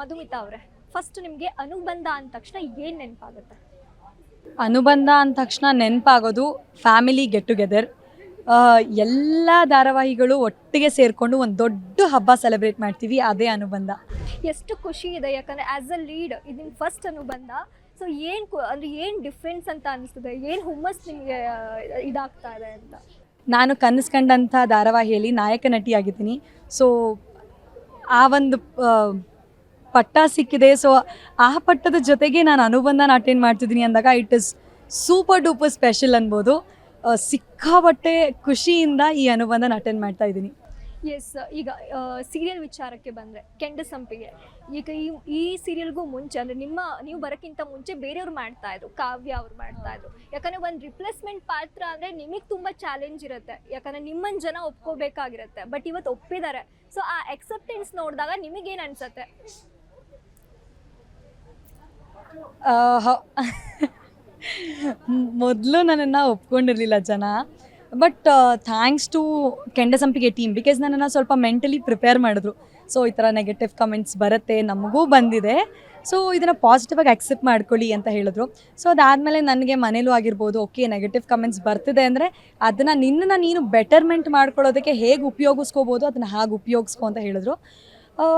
ಮಧುಮಿತಾ ಅವರೇ ಫಸ್ಟ್ ನಿಮಗೆ ಅನುಬಂಧ ಅಂದ ತಕ್ಷಣ ಏನು ನೆನಪಾಗುತ್ತೆ? ಅನುಬಂಧ ಅಂದ ತಕ್ಷಣ ನೆನಪಾಗೋದು ಫ್ಯಾಮಿಲಿ ಗೆಟ್ ಟುಗೆದರ್ ಎಲ್ಲ ಧಾರಾವಾಹಿಗಳು ಒಟ್ಟಿಗೆ ಸೇರಿಕೊಂಡು ಒಂದು ದೊಡ್ಡ ಹಬ್ಬ ಸೆಲೆಬ್ರೇಟ್ ಮಾಡ್ತೀವಿ ಅದೇ ಅನುಬಂಧ. ಎಷ್ಟು ಖುಷಿ ಇದೆ ಯಾಕಂದರೆ ಆ್ಯಸ್ ಅ ಲೀಡ್ ಇದನ್ನ ಫಸ್ಟ್ ಅನುಬಂಧ. ಸೊ ಏನು ಅಂದರೆ ಏನು ಡಿಫ್ರೆನ್ಸ್ ಅಂತ ಅನಿಸ್ತದೆ? ಏನು ಹುಮ್ಮಸ್ ನಿಮಗೆ ಇದಾಗ್ತಾ ಇದೆ ಅಂತ? ನಾನು ಕನಸು ಕಂಡಂಥ ಧಾರಾವಾಹಿಯಲ್ಲಿ ನಾಯಕ ನಟಿಯಾಗಿದ್ದೀನಿ. ಸೊ ಆ ಒಂದು ಪಟ್ಟ ಸಿಕ್ಕಿದೆ. ಸೊ ಆ ಪಟ್ಟದ ಜೊತೆಗೆ ನಾನು ಅನುಬಂಧನ ಅಟೆಂಡ್ ಮಾಡ್ತಿದ್ದೀನಿ ಅಂದಾಗ it is super duper special ಅನ್ಬೋದು. ಸಿಕ್ಕಾಪಟ್ಟೆ ಖುಷಿಯಿಂದ ಈ ಅನುಬಂಧನ ಅಟೆಂಡ್ ಮಾಡ್ತಾ ಇದ್ದೀನಿ. ಎಸ್ ಈಗ ಸೀರಿಯಲ್ ವಿಚಾರಕ್ಕೆ ಬಂದರೆ, ಕೆಂಡ ಸಂಪಿಗೆ. ಈಗ ಈ ಈ ಸೀರಿಯಲ್ಗೂ ಮುಂಚೆ, ಅಂದರೆ ನಿಮ್ಮ, ನೀವು ಬರೋಕ್ಕಿಂತ ಮುಂಚೆ ಬೇರೆಯವ್ರು ಮಾಡ್ತಾ ಇದ್ರು, ಕಾವ್ಯ ಅವ್ರು ಮಾಡ್ತಾ ಇದ್ರು. ಯಾಕಂದರೆ ಒಂದು ರಿಪ್ಲೇಸ್ಮೆಂಟ್ ಪಾತ್ರ ಅಂದರೆ ನಿಮಗೆ ತುಂಬ ಚಾಲೆಂಜ್ ಇರುತ್ತೆ. ಯಾಕಂದರೆ ನಿಮ್ಮನ್ನು ಜನ ಒಪ್ಕೋಬೇಕಾಗಿರುತ್ತೆ ಬಟ್ ಇವತ್ತು ಒಪ್ಪಿದ್ದಾರೆ ಸೊ ಆ ಎಕ್ಸೆಪ್ಟೆನ್ಸ್ ನೋಡಿದಾಗ ನಿಮಗೇನು ಅನ್ಸುತ್ತೆ? ಮೊದಲು ನನ್ನನ್ನು ಒಪ್ಕೊಂಡಿರಲಿಲ್ಲ ಜನ. But thanks to Kendasampige team because ನನ್ನನ್ನು ಸ್ವಲ್ಪ ಮೆಂಟಲಿ ಪ್ರಿಪೇರ್ ಮಾಡಿದ್ರು. ಸೊ ಈ ಥರ ನೆಗೆಟಿವ್ ಕಮೆಂಟ್ಸ್ ಬರುತ್ತೆ, ನಮಗೂ ಬಂದಿದೆ. ಸೊ ಇದನ್ನು ಪಾಸಿಟಿವ್ ಆಗಿ ಅಕ್ಸೆಪ್ಟ್ ಮಾಡ್ಕೊಳ್ಳಿ ಅಂತ ಹೇಳಿದ್ರು. ಸೊ ಅದಾದಮೇಲೆ ನನಗೆ ಮನೇಲೂ ಆಗಿರ್ಬೋದು ಓಕೆ ನೆಗೆಟಿವ್ ಕಮೆಂಟ್ಸ್ ಬರ್ತಿದೆ ಅಂದರೆ ಅದನ್ನು ನಿನ್ನನ್ನು ನೀನು ಬೆಟರ್ಮೆಂಟ್ ಮಾಡ್ಕೊಳ್ಳೋದಕ್ಕೆ ಹೇಗೆ ಉಪಯೋಗಿಸ್ಕೋಬೋದು, ಅದನ್ನು ಹಾಗೆ ಉಪಯೋಗಿಸ್ಕೊ ಅಂತ ಹೇಳಿದ್ರು.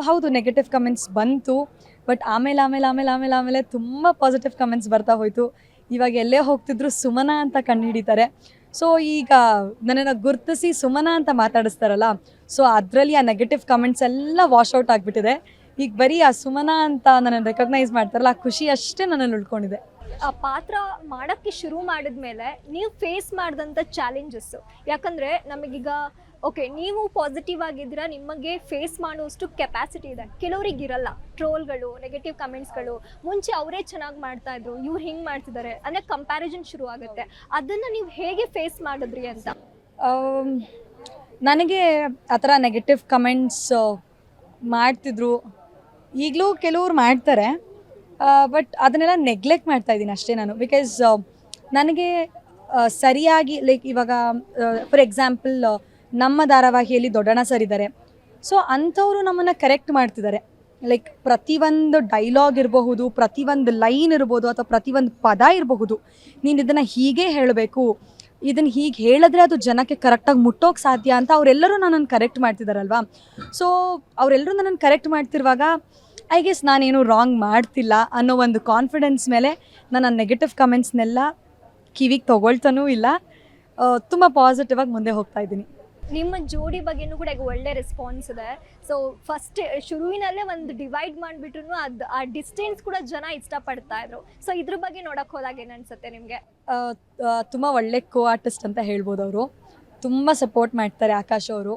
ಹೌದು ನೆಗೆಟಿವ್ ಕಮೆಂಟ್ಸ್ ಬಂತು. ಬಟ್ ಆಮೇಲೆ ಆಮೇಲೆ ಆಮೇಲೆ ಆಮೇಲೆ ಆಮೇಲೆ ತುಂಬ ಪಾಸಿಟಿವ್ ಕಮೆಂಟ್ಸ್ ಬರ್ತಾ ಹೋಯಿತು. ಇವಾಗ ಎಲ್ಲೇ ಹೋಗ್ತಿದ್ರು ಸುಮನ ಅಂತ ಕಂಡುಹಿಡಿತಾರೆ ಸೊ ಈಗ ನನ್ನನ್ನು ಗುರ್ತಿಸಿ ಸುಮನ ಅಂತ ಮಾತಾಡಿಸ್ತಾರಲ್ಲ ಸೊ ಅದರಲ್ಲಿ ಆ ನೆಗೆಟಿವ್ ಕಮೆಂಟ್ಸ್ ಎಲ್ಲ ವಾಶ್ ಔಟ್ ಆಗಿಬಿಟ್ಟಿದೆ. ಈಗ ಬರೀ ಆ ಸುಮನ ಅಂತ ನನ್ನನ್ನು ರೆಕಗ್ನೈಸ್ ಮಾಡ್ತಾರಲ್ಲ, ಆ ಖುಷಿ ಅಷ್ಟೇ ನನ್ನನ್ನು ಉಳ್ಕೊಂಡಿದೆ. ಆ ಪಾತ್ರ ಮಾಡೋಕ್ಕೆ ಶುರು ಮಾಡಿದ್ಮೇಲೆ ನೀವು ಫೇಸ್ ಮಾಡಿದಂಥ ಚಾಲೆಂಜಸ್ಸು ಯಾಕಂದರೆ ನಮಗೀಗ ಓಕೆ ನೀವು ಪಾಸಿಟಿವ್ ಆಗಿದ್ದೀರಾ, ನಿಮಗೆ ಫೇಸ್ ಮಾಡುವಷ್ಟು ಕೆಪಾಸಿಟಿ ಇದೆ. ಕೆಲವರಿಗೆ ಇರಲ್ಲ. ಟ್ರೋಲ್ಗಳು ನೆಗೆಟಿವ್ ಕಮೆಂಟ್ಸ್ಗಳು ಮುಂಚೆ ಅವರೇ ಚೆನ್ನಾಗಿ ಮಾಡ್ತಾ ಇದ್ರು, ಇವ್ರು ಹಿಂಗೆ ಮಾಡ್ತಿದ್ದಾರೆ ಅಂದರೆ ಕಂಪ್ಯಾರಿಸನ್ ಶುರು ಆಗುತ್ತೆ. ಅದನ್ನು ನೀವು ಹೇಗೆ ಫೇಸ್ ಮಾಡಿದ್ರಿ ಅಂತ? ನನಗೆ ಆ ಥರ ನೆಗೆಟಿವ್ ಕಮೆಂಟ್ಸ್ ಮಾಡ್ತಿದ್ರು. ಈಗಲೂ ಕೆಲವ್ರು ಮಾಡ್ತಾರೆ. ಬಟ್ ಅದನ್ನೆಲ್ಲ ನೆಗ್ಲೆಕ್ಟ್ ಮಾಡ್ತಾ ಇದ್ದೀನಿ ಅಷ್ಟೇ ನಾನು. ಬಿಕಾಸ್ ನನಗೆ ಸರಿಯಾಗಿ ಲೈಕ್ ಇವಾಗ ಫಾರ್ ಎಕ್ಸಾಂಪಲ್ ನಮ್ಮ ಧಾರಾವಾಹಿಯಲ್ಲಿ ದೊಡ್ಡಣ ಸರ್ ಇದ್ದಾರೆ. ಸೊ ಅಂಥವರು ನಮ್ಮನ್ನು ಕರೆಕ್ಟ್ ಮಾಡ್ತಿದ್ದಾರೆ. ಲೈಕ್ ಪ್ರತಿಯೊಂದು ಡೈಲಾಗ್ ಇರಬಹುದು ಪ್ರತಿಯೊಂದು ಲೈನ್ ಇರ್ಬೋದು ಅಥವಾ ಪ್ರತಿಯೊಂದು ಪದ ಇರಬಹುದು. ನೀನು ಇದನ್ನು ಹೀಗೆ ಹೇಳಬೇಕು ಇದನ್ನು ಹೀಗೆ ಹೇಳಿದ್ರೆ ಅದು ಜನಕ್ಕೆ ಕರೆಕ್ಟಾಗಿ ಮುಟ್ಟೋಕೆ ಸಾಧ್ಯ ಅಂತ ಅವರೆಲ್ಲರೂ ನನ್ನನ್ನು ಕರೆಕ್ಟ್ ಮಾಡ್ತಿದ್ದಾರಲ್ವಾ ಸೊ ಅವರೆಲ್ಲರೂ ನನ್ನನ್ನು ಕರೆಕ್ಟ್ ಮಾಡ್ತಿರುವಾಗ ಐ ಗೆಸ್ ನಾನೇನು ರಾಂಗ್ ಮಾಡ್ತಿಲ್ಲ ಅನ್ನೋ ಒಂದು ಕಾನ್ಫಿಡೆನ್ಸ್ ಮೇಲೆ ನನ್ನ ನೆಗೆಟಿವ್ ಕಮೆಂಟ್ಸ್ನೆಲ್ಲ ಕಿವಿಗೆ ತೊಗೊಳ್ತಾನೂ ಇಲ್ಲ. ತುಂಬ ಪಾಸಿಟಿವ್ ಆಗಿ ಮುಂದೆ ಹೋಗ್ತಾ ಇದ್ದೀನಿ. ನಿಮ್ಮ ಜೋಡಿ ಬಗ್ಗೆನೂ ಕೂಡ ಈಗ ಒಳ್ಳೆ ರೆಸ್ಪಾನ್ಸ್ ಇದೆ. ಸೊ ಫಸ್ಟ್ ಶುರುವಿನಲ್ಲೇ ಒಂದು ಡಿವೈಡ್ ಮಾಡಿಬಿಟ್ರು ಅದು ಆ ಡಿಸ್ಟೆನ್ಸ್ ಕೂಡ ಜನ ಇಷ್ಟಪಡ್ತಾ ಇದ್ರು. ಸೊ ಇದ್ರ ಬಗ್ಗೆ ನೋಡೋಕೆ ಹೋದಾಗ ಏನು ಅನ್ಸುತ್ತೆ ನಿಮಗೆ? ತುಂಬ ಒಳ್ಳೆ ಕೋ ಆರ್ಟಿಸ್ಟ್ ಅಂತ ಹೇಳ್ಬೋದು ಅವರು. ತುಂಬ ಸಪೋರ್ಟ್ ಮಾಡ್ತಾರೆ ಆಕಾಶ್ ಅವರು.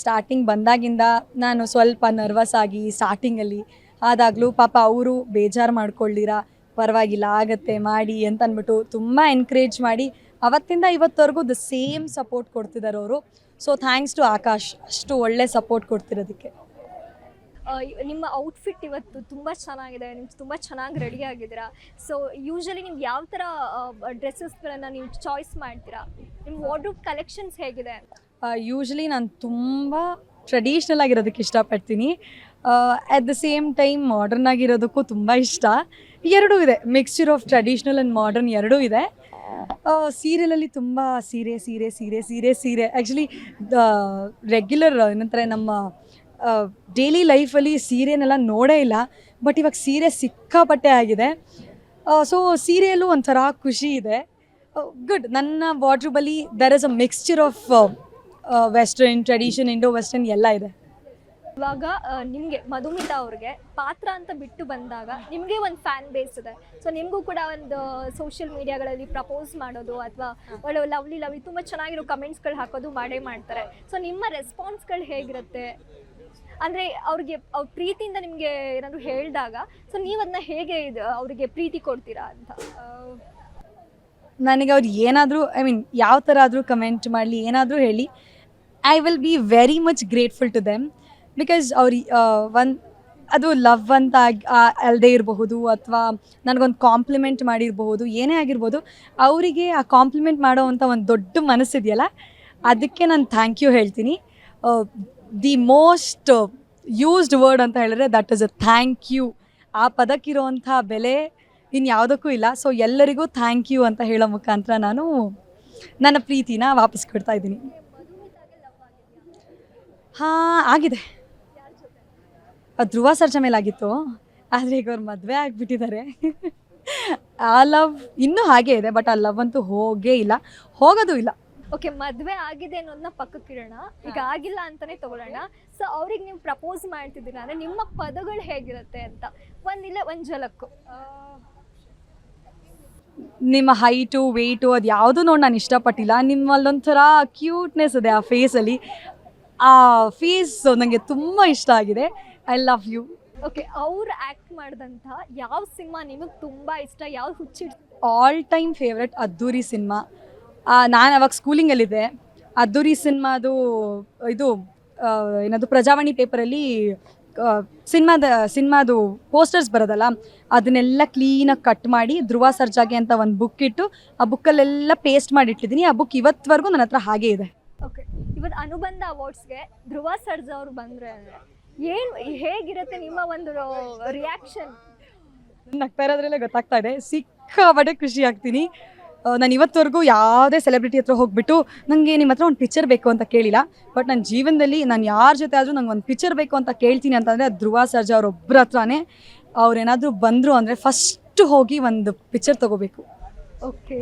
ಸ್ಟಾರ್ಟಿಂಗ್ ಬಂದಾಗಿಂದ ನಾನು ಸ್ವಲ್ಪ ನರ್ವಸ್ ಆಗಿ ಸ್ಟಾರ್ಟಿಂಗಲ್ಲಿ ಆದಾಗಲೂ ಪಾಪ ಅವರು ಬೇಜಾರು ಮಾಡ್ಕೊಳ್ಳಿರ ಪರವಾಗಿಲ್ಲ, ಆಗತ್ತೆ, ಮಾಡಿ ಅಂತ ಅಂದ್ಬಿಟ್ಟು ತುಂಬ ಎನ್ಕರೇಜ್ ಮಾಡಿ ಅವತ್ತಿಂದ ಇವತ್ತವರೆಗೂ ದ ಸೇಮ್ ಸಪೋರ್ಟ್ ಕೊಡ್ತಿದ್ದಾರೆ ಅವರು. ಸೊ ಥ್ಯಾಂಕ್ಸ್ ಟು ಆಕಾಶ್ ಅಷ್ಟು ಒಳ್ಳೆ ಸಪೋರ್ಟ್ ಕೊಡ್ತಿರೋದಕ್ಕೆ. ನಿಮ್ಮ ಔಟ್ಫಿಟ್ ಇವತ್ತು ತುಂಬ ಚೆನ್ನಾಗಿದೆ ನೀವು ತುಂಬ ಚೆನ್ನಾಗಿ ರೆಡಿ ಆಗಿದ್ದೀರಾ. ಸೊ ಯೂಶಲಿ ನೀವು ಯಾವ ಥರ ಡ್ರೆಸ್ಸಸ್ಗಳನ್ನು ನೀವು ಚಾಯ್ಸ್ ಮಾಡ್ತೀರಾ? ನಿಮ್ಮ ವಾರ್ಡ್ರೂಪ್ ಕಲೆಕ್ಷನ್ಸ್ ಹೇಗಿದೆ? ಯೂಶ್ವಲಿ ನಾನು ತುಂಬ ಟ್ರೆಡಿಷ್ನಲ್ ಆಗಿರೋದಕ್ಕೆ ಇಷ್ಟಪಡ್ತೀನಿ. At the same time modern ಆಗಿರೋದಕ್ಕೂ ತುಂಬ ಇಷ್ಟ. ಎರಡೂ ಇದೆ mixture of traditional and modern ಎರಡೂ ಇದೆ. ಸೀರಿಯಲಲ್ಲಿ ತುಂಬ ಸೀರೆ ಸೀರೆ ಸೀರೆ ಸೀರೆ ಸೀರೆ. ಆ್ಯಕ್ಚುಲಿ ರೆಗ್ಯುಲರ್ ಏನಂತಾರೆ, ನಮ್ಮ ಡೈಲಿ ಲೈಫಲ್ಲಿ ಸೀರೆನೆಲ್ಲ ನೋಡೇ ಇಲ್ಲ. ಬಟ್ ಇವಾಗ ಸೀರೆ ಸಿಕ್ಕಾಪಟ್ಟೆ ಆಗಿದೆ. ಸೊ ಸೀರೆಯಲ್ಲೂ ಒಂಥರ ಖುಷಿ ಇದೆ. ಗುಡ್ ನನ್ನ ವಾರ್ಡ್ರೂಬಲ್ಲಿ there is a mixture of western tradition Indo western ಎಲ್ಲ ಇದೆ. ಇವಾಗ ನಿಮಗೆ ಮಧುಮಿತಾ ಅವ್ರಿಗೆ ಪಾತ್ರ ಅಂತ ಬಿಟ್ಟು ಬಂದಾಗ ನಿಮಗೆ ಒಂದು ಫ್ಯಾನ್ ಬೇಸ್ ಇದೆ. ಸೊ ನಿಮಗೂ ಕೂಡ ಒಂದು ಸೋಷಿಯಲ್ ಮೀಡಿಯಾಗಳಲ್ಲಿ ಪ್ರಪೋಸ್ ಮಾಡೋದು ಅಥವಾ ಒಳ್ಳೆ ಲವ್ಲಿ ಲವ್ಲಿ ತುಂಬ ಚೆನ್ನಾಗಿರೋ ಕಮೆಂಟ್ಸ್ಗಳು ಹಾಕೋದು ಮಾಡೇ ಮಾಡ್ತಾರೆ. ಸೊ ನಿಮ್ಮ ರೆಸ್ಪಾನ್ಸ್ಗಳು ಹೇಗಿರುತ್ತೆ? ಅಂದರೆ ಅವ್ರಿಗೆ, ಅವ್ರ ಪ್ರೀತಿಯಿಂದ ನಿಮಗೆ ಏನಾದರೂ ಹೇಳಿದಾಗ ಸೊ ನೀವು ಅದನ್ನ ಹೇಗೆ ಇದು, ಅವರಿಗೆ ಪ್ರೀತಿ ಕೊಡ್ತೀರಾ ಅಂತ? ನನಗೆ ಅವ್ರು ಏನಾದರೂ ಐ ಮೀನ್ ಯಾವ ಥರ ಆದರೂ ಕಮೆಂಟ್ ಮಾಡಲಿ, ಏನಾದರೂ ಹೇಳಿ. I will be very much grateful to them because ಅವ್ರು ಒಂದು, ಅದು ಲವ್ ಅಂತ ಅಲ್ಲದೆ ಇರಬಹುದು ಅಥವಾ ನನಗೊಂದು ಕಾಂಪ್ಲಿಮೆಂಟ್ ಮಾಡಿರಬಹುದು, ಏನೇ ಆಗಿರ್ಬೋದು, ಅವರಿಗೆ ಆ ಕಾಂಪ್ಲಿಮೆಂಟ್ ಮಾಡೋ ಅಂಥ ಒಂದು ದೊಡ್ಡ ಮನಸ್ಸಿದೆಯಲ್ಲ, ಅದಕ್ಕೆ ನಾನು ಥ್ಯಾಂಕ್ ಯು ಹೇಳ್ತೀನಿ. ದಿ ಮೋಸ್ಟ್ ಯೂಸ್ಡ್ ವರ್ಡ್ ಅಂತ ಹೇಳಿದ್ರೆ that is a thank you ಆ ಪದಕ್ಕಿರುವಂಥ ಬೆಲೆ ಇನ್ಯಾವುದಕ್ಕೂ ಇಲ್ಲ. ಸೊ ಎಲ್ಲರಿಗೂ ಥ್ಯಾಂಕ್ ಯು ಅಂತ ಹೇಳೋ ಮುಖಾಂತರ ನಾನು ನನ್ನ ಪ್ರೀತಿನ ವಾಪಸ್ ಕೊಡ್ತಾ ಇದ್ದೀನಿ. ಹಾಂ, ಆಗಿದೆ. ಅದು ಧ್ರುವ ಸರ್ಜ ಮೇಲೆ ಆಗಿತ್ತು. ಆದರೆ ಈಗ ಅವ್ರು ಮದುವೆ ಆಗಿಬಿಟ್ಟಿದ್ದಾರೆ. ಆ ಲವ್ ಇನ್ನೂ ಹಾಗೇ ಇದೆ ಬಟ್ ಆ ಲವ್ ಅಂತೂ ಹೋಗೇ ಇಲ್ಲ. ಹೋಗೋದು ಇಲ್ಲ. ಓಕೆ ಮದ್ವೆ ಆಗಿದೆ ಅನ್ನೋದನ್ನ ಪಕ್ಕಕ್ಕಿಡೋಣ ಈಗ ಆಗಿಲ್ಲ ಅಂತಾನೆ ತಗೊಳ್ಳೋಣ. ಸೊ ಅವ್ರಿಗೆ ನೀವು ಪ್ರಪೋಸ್ ಮಾಡ್ತಿದ್ದೀರಾ ಅಂದ್ರೆ ನಿಮ್ಮ ಪದಗಳು ಹೇಗಿರುತ್ತೆ ಅಂತ. ಒಂದಿಲ್ಲ ಒಂದು ಜಲಕ್ಕು ನಿಮ್ಮ ಹೈಟು ವೆಯ್ಟು ಅದು ಯಾವುದೂ ನೋಡಿ ನಾನು ಇಷ್ಟಪಟ್ಟಿಲ್ಲ. ನಿಮ್ಮಲ್ಲೊಂಥರ ಕ್ಯೂಟ್ನೆಸ್ ಇದೆ ಆ ಫೇಸಲ್ಲಿ ಆ ಫೇಸ್ ನನಗೆ ತುಂಬ ಇಷ್ಟ ಆಗಿದೆ. I love you. ಓಕೆ ಅವ್ರು ಆಕ್ಟ್ ಮಾಡಿದಂತ ಯಾವ ಸಿನಿಮಾ ನಿಮಗೆ ತುಂಬ ಇಷ್ಟ? ಯಾವ ಹುಚ್ಚಿಡ್ all time favourite Addhuri cinema. ನಾನು ಅವಾಗ ಸ್ಕೂಲಿಂಗಲ್ಲಿದ್ದೆ ಅದ್ದೂರಿ ಸಿನಿಮಾದು ಇದು ಏನದು ಪ್ರಜಾವಾಣಿ ಪೇಪರಲ್ಲಿ ಸಿನಿಮಾದ ಸಿನಿಮಾದು ಪೋಸ್ಟರ್ಸ್ ಬರೋದಲ್ಲ ಅದನ್ನೆಲ್ಲ ಕ್ಲೀನಾಗಿ ಕಟ್ ಮಾಡಿ ಧ್ರುವ ಸರ್ಜಾಗೆ ಅಂತ ಒಂದು ಬುಕ್ ಇಟ್ಟು ಆ ಬುಕ್ಕಲ್ಲೆಲ್ಲ ಪೇಸ್ಟ್ ಮಾಡಿ ಇಟ್ಟಿದ್ದೀನಿ. ಆ ಬುಕ್ ಇವತ್ತವರೆಗೂ ನನ್ನ ಹತ್ರ ಹಾಗೇ ಇದೆ. ಓಕೆ ಇವತ್ತು ಅನುಬಂಧ ಅವಾರ್ಡ್ಸ್ಗೆ ಧ್ರುವ ಸರ್ಜಾ ಅವರು ಬಂದ್ರೆ ಏನು ಹೇಗಿರುತ್ತೆ ನಿಮ್ಮ ಒಂದು ರಿಯಾಕ್ಷನ್ ನಗ್ತಾ ಇರೋದ್ರಲ್ಲೇ ಗೊತ್ತಾಗ್ತಾ ಇದೆ. ಸಿಕ್ಕಾಪಟ್ಟೆ ಖುಷಿ ಆಗ್ತೀನಿ. ನಾನು ಇವತ್ತವರೆಗೂ ಯಾವುದೇ ಸೆಲೆಬ್ರಿಟಿ ಹತ್ರ ಹೋಗ್ಬಿಟ್ಟು ನನಗೆ ನಿಮ್ಮ ಹತ್ರ ಒಂದು ಪಿಕ್ಚರ್ ಬೇಕು ಅಂತ ಕೇಳಿಲ್ಲ. ಬಟ್ ನನ್ನ ಜೀವನದಲ್ಲಿ ನಾನು ಯಾರ ಜೊತೆ ಆದರೂ ನಂಗೆ ಒಂದು ಪಿಕ್ಚರ್ ಬೇಕು ಅಂತ ಕೇಳ್ತೀನಿ ಅಂತಂದರೆ ಧ್ರುವ ಸರ್ಜಾ ಅವ್ರ ಒಬ್ಬರ ಹತ್ರನೇ ಅವ್ರೇನಾದರೂ ಬಂದರು ಅಂದರೆ ಫಸ್ಟ್ ಹೋಗಿ ಒಂದು ಪಿಕ್ಚರ್ ತೊಗೋಬೇಕು. ಓಕೆ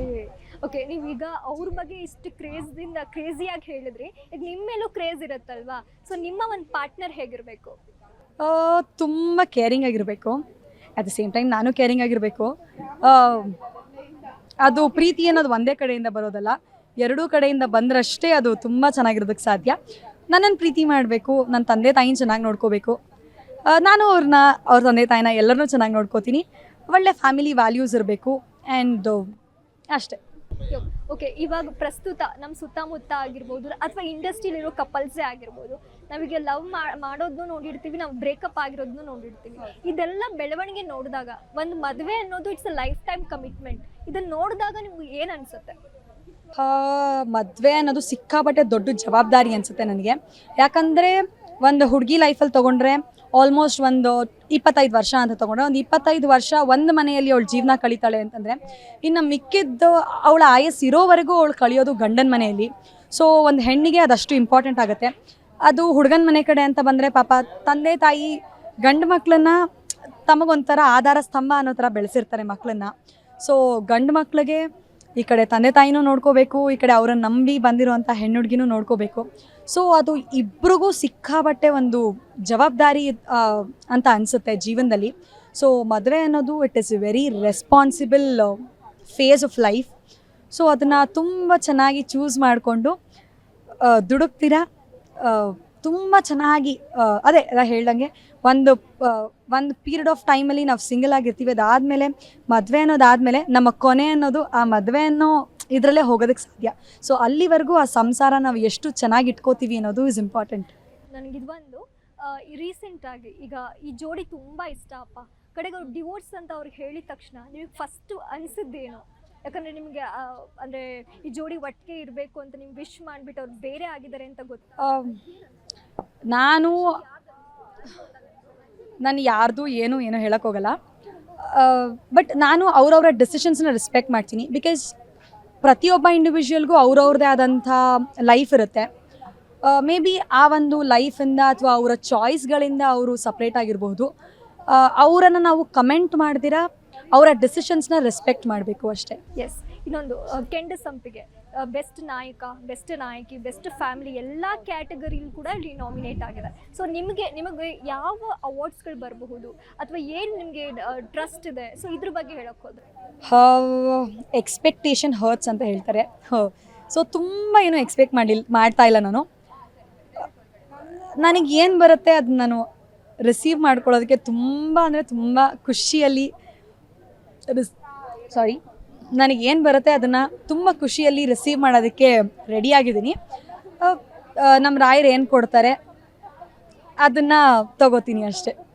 ಓಕೆ ನೀವೀಗ ಅವ್ರ ಬಗ್ಗೆ ಇಷ್ಟು ಕ್ರೇಜ್ದಿಂದ ಕ್ರೇಜಿಯಾಗಿ ಹೇಳಿದ್ರಿ ಈಗ ನಿಮ್ಮ ಮೇಲೂ ಕ್ರೇಜ್ ಇರುತ್ತಲ್ವಾ? ಸೊ ನಿಮ್ಮ ಒಂದು ಪಾರ್ಟ್ನರ್ ಹೇಗಿರಬೇಕು? ತುಂಬ ಕೇರಿಂಗ್ ಆಗಿರಬೇಕು. ಅಟ್ ದ ಸೇಮ್ ಟೈಮ್ ನಾನು ಕೇರಿಂಗ್ ಆಗಿರಬೇಕು. ಅದು ಪ್ರೀತಿ ಅನ್ನೋದು ಒಂದೇ ಕಡೆಯಿಂದ ಬರೋದಲ್ಲ. ಎರಡೂ ಕಡೆಯಿಂದ ಬಂದ್ರಷ್ಟೇ ಅದು ತುಂಬ ಚೆನ್ನಾಗಿರೋದಕ್ಕೆ ಸಾಧ್ಯ. ನನ್ನನ್ನು ಪ್ರೀತಿ ಮಾಡಬೇಕು ನನ್ನ ತಂದೆ ತಾಯಿನ ಚೆನ್ನಾಗಿ ನೋಡ್ಕೋಬೇಕು. ನಾನು ಅವ್ರನ್ನ ಅವ್ರ ತಂದೆ ತಾಯಿನ ಎಲ್ಲರನ್ನೂ ಚೆನ್ನಾಗಿ ನೋಡ್ಕೋತೀನಿ. ಒಳ್ಳೆ ಫ್ಯಾಮಿಲಿ ವ್ಯಾಲ್ಯೂಸ್ ಇರಬೇಕು. ಆ್ಯಂಡ್ ಅಷ್ಟೇ. ಓಕೆ ಇವಾಗ ಪ್ರಸ್ತುತ ನಮ್ಮ ಸುತ್ತಮುತ್ತ ಆಗಿರ್ಬೋದು ಅಥವಾ ಇಂಡಸ್ಟ್ರಿಲಿರೋ ಕಪಲ್ಸೇ ಆಗಿರ್ಬೋದು ನಮಗೆ ಲವ್ ಮಾಡೋದನ್ನು ನೋಡಿರ್ತೀವಿ, ನಾವು ಬ್ರೇಕಪ್ ಆಗಿರೋದನ್ನು ನೋಡಿರ್ತೀವಿ. ಇದೆಲ್ಲ ಬೆಳವಣಿಗೆ ನೋಡಿದಾಗ, ಒಂದು ಮದುವೆ ಅನ್ನೋದು it's a lifetime commitment ಇದನ್ನು ನೋಡಿದಾಗ ನಿಮ್ಗೆ ಏನು ಅನಿಸುತ್ತೆ? ಮದುವೆ ಅನ್ನೋದು ಸಿಕ್ಕಾಪಟ್ಟೆ ದೊಡ್ಡ ಜವಾಬ್ದಾರಿ ಅನಿಸುತ್ತೆ ನನಗೆ. ಯಾಕಂದರೆ, ಒಂದು ಹುಡುಗಿ ಲೈಫಲ್ಲಿ ತೊಗೊಂಡ್ರೆ ಆಲ್ಮೋಸ್ಟ್ ಒಂದು ಇಪ್ಪತ್ತೈದು ವರ್ಷ ಅಂತ ತೊಗೊಂಡ್ರೆ ಒಂದು ಇಪ್ಪತ್ತೈದು ವರ್ಷ ಒಂದು ಮನೆಯಲ್ಲಿ ಅವಳು ಜೀವನ ಕಳೀತಾಳೆ ಅಂತಂದರೆ, ಇನ್ನು ಮಿಕ್ಕಿದ್ದು ಅವಳ ಆಯಸ್ಸು ಇರೋವರೆಗೂ ಅವಳು ಕಳಿಯೋದು ಗಂಡನ ಮನೆಯಲ್ಲಿ. ಸೊ ಒಂದು ಹೆಣ್ಣಿಗೆ ಅದಷ್ಟು ಇಂಪಾರ್ಟೆಂಟ್ ಆಗುತ್ತೆ. ಅದು ಹುಡುಗನ ಮನೆ ಕಡೆ ಅಂತ ಬಂದರೆ ಪಾಪ ತಂದೆ ತಾಯಿ, ಗಂಡು ಮಕ್ಕಳನ್ನ ತಮಗೊಂಥರ ಆಧಾರ ಸ್ತಂಭ ಅನ್ನೋ ಥರ ಬೆಳೆಸಿರ್ತಾರೆ ಮಕ್ಕಳನ್ನ ಸೊ ಗಂಡು ಮಕ್ಳಿಗೆ ಈ ಕಡೆ ತಂದೆ ತಾಯಿನೂ ನೋಡ್ಕೋಬೇಕು, ಈ ಕಡೆ ಅವರನ್ನು ನಂಬಿ ಬಂದಿರುವಂಥ ಹೆಣ್ಣುಡ್ಗಿನೂ ನೋಡ್ಕೋಬೇಕು. ಸೊ ಅದು ಇಬ್ರಿಗೂ ಸಿಕ್ಕಾಬಟ್ಟೆ ಒಂದು ಜವಾಬ್ದಾರಿ ಅಂತ ಅನಿಸುತ್ತೆ ಜೀವನದಲ್ಲಿ. ಸೊ ಮದುವೆ ಅನ್ನೋದು it is very responsible phase of life so ಅದನ್ನು ತುಂಬ ಚೆನ್ನಾಗಿ ಚೂಸ್ ಮಾಡಿಕೊಂಡು ದುಡುಕ್ತೀರಾ ತುಂಬ ಚೆನ್ನಾಗಿ ಅದೇ ಅದ ಹೇಳ್ದಂಗೆ ಒಂದು ಒಂದು ಪೀರಿಯಡ್ ಆಫ್ ಟೈಮಲ್ಲಿ ನಾವು ಸಿಂಗಲ್ ಆಗಿರ್ತೀವಿ. ಅದಾದಮೇಲೆ ಮದುವೆ ಅನ್ನೋದಾದಮೇಲೆ ನಮ್ಮ ಕೊನೆ ಅನ್ನೋದು ಆ ಮದುವೆ ಅನ್ನೋ ಇದರಲ್ಲೇ ಹೋಗೋದಕ್ಕೆ ಸಾಧ್ಯ. ಸೊ ಅಲ್ಲಿವರೆಗೂ ಆ ಸಂಸಾರ ನಾವು ಎಷ್ಟು ಚೆನ್ನಾಗಿ ಇಟ್ಕೋತೀವಿ ಅನ್ನೋದು ಇಸ್ ಇಂಪಾರ್ಟೆಂಟ್ ನನಗಿದೊಂದು ರೀಸೆಂಟ್ ರೀಸೆಂಟಾಗಿ ಈಗ ಈ ಜೋಡಿ ತುಂಬ ಇಷ್ಟ ಅಪ್ಪ. ಕಡೆಗೆ ಅವ್ರು ಡಿವೋರ್ಸ್ ಅಂತ ಅವ್ರಿಗೆ ಹೇಳಿದ ತಕ್ಷಣ ನಿಮಗೆ ಫಸ್ಟು ಅನಿಸಿದ್ದೇನು? ಯಾಕಂದರೆ ನಿಮಗೆ ಅಂದರೆ ಈ ಜೋಡಿ ಒಟ್ಟಿಗೆ ಇರಬೇಕು ಅಂತ ನಿಮ್ಗೆ ವಿಶ್ ಮಾಡಿಬಿಟ್ಟು ಅವ್ರು ಬೇರೆ ಆಗಿದ್ದಾರೆ ಅಂತ ಗೊತ್ತು? ನಾನು ನಾನು ಯಾರ್ದು ಏನು ಏನೋ ಹೇಳೋಕ್ಕೋಗಲ್ಲ ಬಟ್ ನಾನು ಅವ್ರವ್ರ ಡಿಸಿಷನ್ಸ್ನ ರೆಸ್ಪೆಕ್ಟ್ ಮಾಡ್ತೀನಿ. ಬಿಕಾಸ್ ಪ್ರತಿಯೊಬ್ಬ ಇಂಡಿವಿಜುವಲ್ಗೂ ಅವ್ರವ್ರದೇ ಆದಂಥ ಲೈಫ್ ಇರುತ್ತೆ. ಮೇ ಬಿ ಆ ಒಂದು ಲೈಫಿಂದ ಅಥವಾ ಅವರ ಚಾಯ್ಸ್ಗಳಿಂದ ಅವರು ಸಪ್ರೇಟ್ ಆಗಿರಬಹುದು. ಅವರನ್ನು ನಾವು ಕಮೆಂಟ್ ಮಾಡ್ದಿರ ಅವರ ಡಿಸಿಷನ್ಸ್ನ ರೆಸ್ಪೆಕ್ಟ್ ಮಾಡಬೇಕು ಅಷ್ಟೇ. ಎಸ್ ಇನ್ನೊಂದು ಕೆಂಡ ಸಂಪಿಗೆ ಬೆಸ್ಟ್ ನಾಯಕ ಬೆಸ್ಟ್ ನಾಯಕಿ ಬೆಸ್ಟ್ ಫ್ಯಾಮಿಲಿ ಎಲ್ಲ ಕ್ಯಾಟಗರಿಲಿ ಕೂಡ ಇಲ್ಲಿ ನಾಮಿನೇಟ್ ಆಗಿದೆ ಸೊ ನಿಮಗೆ ನಿಮಗೆ ಯಾವ ಅವಾರ್ಡ್ಸ್ಗಳು ಬರಬಹುದು? ಅಥವಾ ಏನು ನಿಮಗೆ ಟ್ರಸ್ಟ್ ಇದೆ? ಸೊ ಇದ್ರ ಬಗ್ಗೆ ಹೇಳಕ್ಕೆ ಹೋದ್ರೆ. ಎಕ್ಸ್ಪೆಕ್ಟೇಷನ್ ಹರ್ಟ್ಸ್ ಅಂತ ಹೇಳ್ತಾರೆ. ಸೊ ತುಂಬ ಏನು ಎಕ್ಸ್ಪೆಕ್ಟ್ ಮಾಡಿಲ್ಲ ಮಾಡ್ತಾ ಇಲ್ಲ ನಾನು. ನನಗೆ ಏನು ಬರುತ್ತೆ ಅದು ನಾನು ರಿಸೀವ್ ಮಾಡ್ಕೊಳ್ಳೋದಕ್ಕೆ ತುಂಬ ಅಂದರೆ ತುಂಬ ಖುಷಿಯಲ್ಲಿ ಸಾರಿ ನನಗೆ ಏನು ಬರುತ್ತೆ ಅದನ್ನು ತುಂಬ ಖುಷಿಯಲ್ಲಿ ರಿಸೀವ್ ಮಾಡೋದಕ್ಕೆ ರೆಡಿಯಾಗಿದ್ದೀನಿ ನಮ್ಮ ರಾಯರು ಏನು ಕೊಡ್ತಾರೆ, ಅದನ್ನು ತಗೋತೀನಿ ಅಷ್ಟೇ.